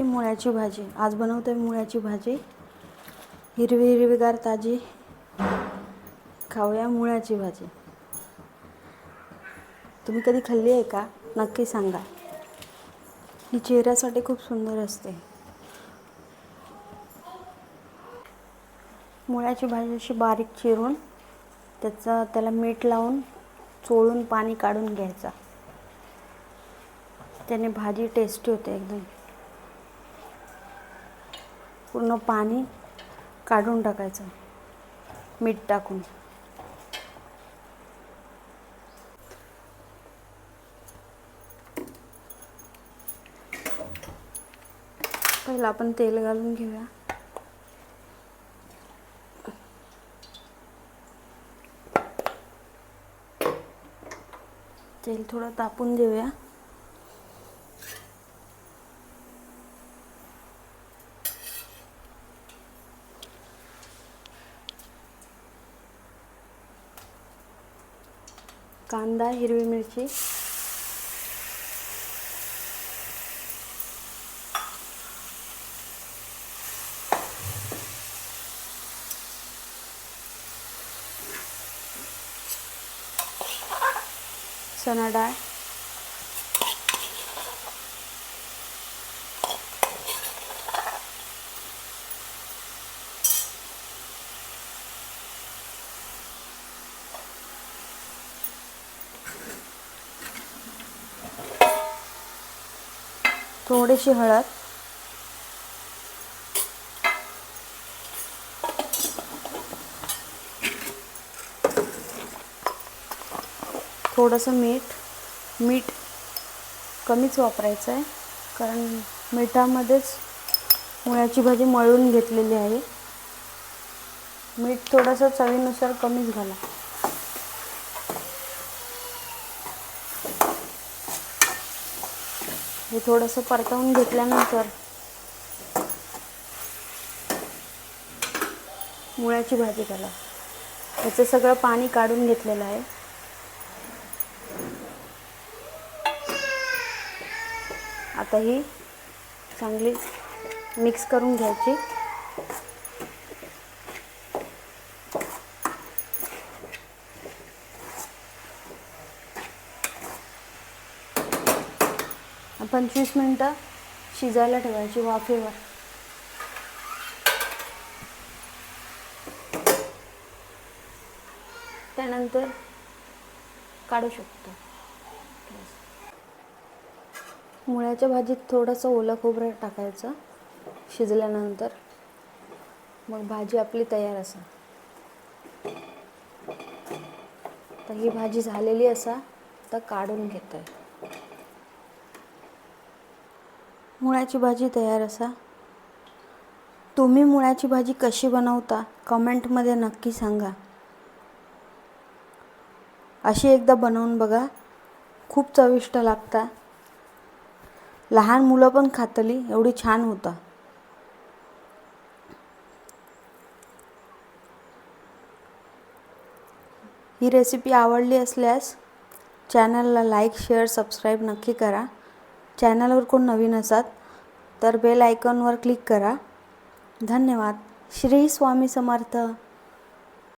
की मुळ्याची भाजी. आज बनवतोय मुळ्याची भाजी. हिरवी हिरवीगार ताजी. खाऊया मुळ्याची भाजी. तुम्ही कधी खाल्ली आहे का? नक्की सांगा. ही चेहऱ्यासाठी खूप सुंदर असते. मुळ्याची भाजी अशी बारीक चिरून त्याचं त्याला मीठ लावून चोळून पाणी काढून घ्यायचा. त्याने भाजी टेस्टी होते एकदम. पूर्ण पाणी काढून टाकायचं. मीठ टाकून. पहिलं आपण तेल घालून घेऊया. तेल थोडं तापून देऊया. कांदा हिरवी मिरची. चणा डाळ. थोडीशी हळद. थोडंसं मीठ. मीठ कमीच वापरायचं आहे कारण मिठामध्येच मुळ्याची भाजी मळून घेतलेली आहे. मीठ थोडंसं चवीनुसार कमीच घाला. हे थोडंसं परतवून घेतल्यानंतर मुळ्याची भाजी घाला याचं सगळं पाणी काढून घेतलेलं आहे. आता ही चांगली मिक्स करून घ्यायची. पंचवीस मिनटं शिजायला ठेवायची वाफेवर. त्यानंतर काढू शकतो. मुळ्याच्या भाजीत थोडंसं ओलं खोबरं टाकायचं शिजल्यानंतर. मग भाजी आपली तयार असा तर ही भाजी झालेली असा तर काढून घेत आहे मुळ्याची भाजी तयार असा? तुम्ही मुळ्याची भाजी कशी बनवता? कमेंटमध्ये नक्की सांगा. अशी एकदा बनवून बघा. खूप चविष्ट लागता. लहान मुलं पण खातली एवढी छान होता. ही रेसिपी आवडली असल्यास चॅनलला लाईक शेअर सबस्क्राईब नक्की करा. चॅनलवर कोण नवीन असाल तर बेल आयकॉनवर क्लिक करा. धन्यवाद. श्री स्वामी समर्थ.